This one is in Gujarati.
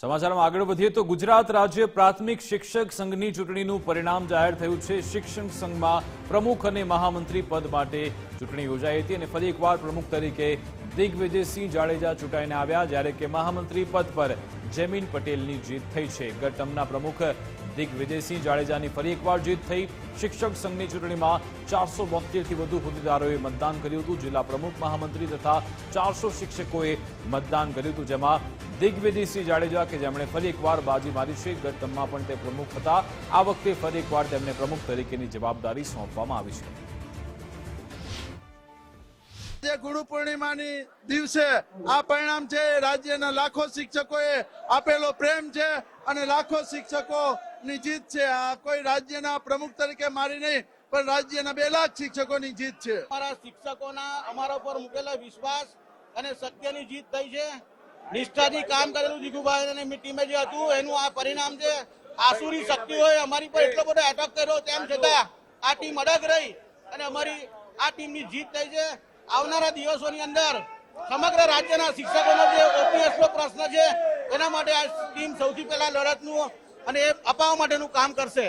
સમાચારમાં આગળ વધીએ તો ગુજરાત રાજ્ય પ્રાથમિક શિક્ષક સંઘની ચૂંટણીનું પરિણામ જાહેર થયું છે. શિક્ષણ સંઘમાં પ્રમુખ અને મહામંત્રી પદ માટે ચૂંટણી યોજાઈ હતી અને ફરી એકવાર પ્રમુખ તરીકે દિગ્વિજયસિંહ જાડેજા ચૂંટાઈને આવ્યા, જ્યારે કે મહામંત્રી પદ પર જેમીન પટેલની જીત થઈ છે. ગટમના પ્રમુખ દિગ્વિજયસિંહ જાડેજાની ફરી એકવાર જીત થઈ. શિક્ષક સંઘની ચૂંટણીમાં ચારસો બોતેરથી વધુ હોદ્દેદારોએ મતદાન કર્યું હતું. જિલ્લા પ્રમુખ, મહામંત્રી તથા ચારસો શિક્ષકોએ મતદાન કર્યું હતું. જેમાં દિગ્વિજયસિંહ જાડેજા કે જેમણે ફરી એકવાર બાજી મારી છે ગતમાં પણ તે પ્રમુખ હતા. આ વખતે ફરી એકવાર તેમને પ્રમુખ તરીકેની જવાબદારી સોંપવામાં આવી છે. જે ગુરુ પૂર્ણિમાની દિવસે આ પરિણામ છે. રાજ્યના લાખો શિક્ષકોએ આપેલો પ્રેમ છે અને લાખો શિક્ષકોની જીત છે. આ કોઈ રાજ્યના પ્રમુખ તરીકે મારી નહીં, પણ રાજ્યના બે લાખ શિક્ષકોની જીત છે. અમારા શિક્ષકોના અમારા ઉપર મૂકેલા વિશ્વાસ અને સત્યની જીત થઈ છે. નિષ્ઠાથી કામ કરેલું જીગુભાઈ અને ટીમે જે હતું, એનું આ પરિણામ છે. આસુરી શક્તિઓએ અમારી પર એટલો બધો એટેક કર્યો, તેમ છતાં આ ટીમ અડગ રહી અને અમારી આ ટીમની જીત થઈ છે. આવનારા દિવસોની અંદર સમગ્ર રાજ્યના શિક્ષકોનો જે ઓપીએસ નો પ્રશ્ન છે, એના માટે આ ટીમ સૌથી પહેલા લડતનું અને એ અપાવવા માટેનું કામ કરશે.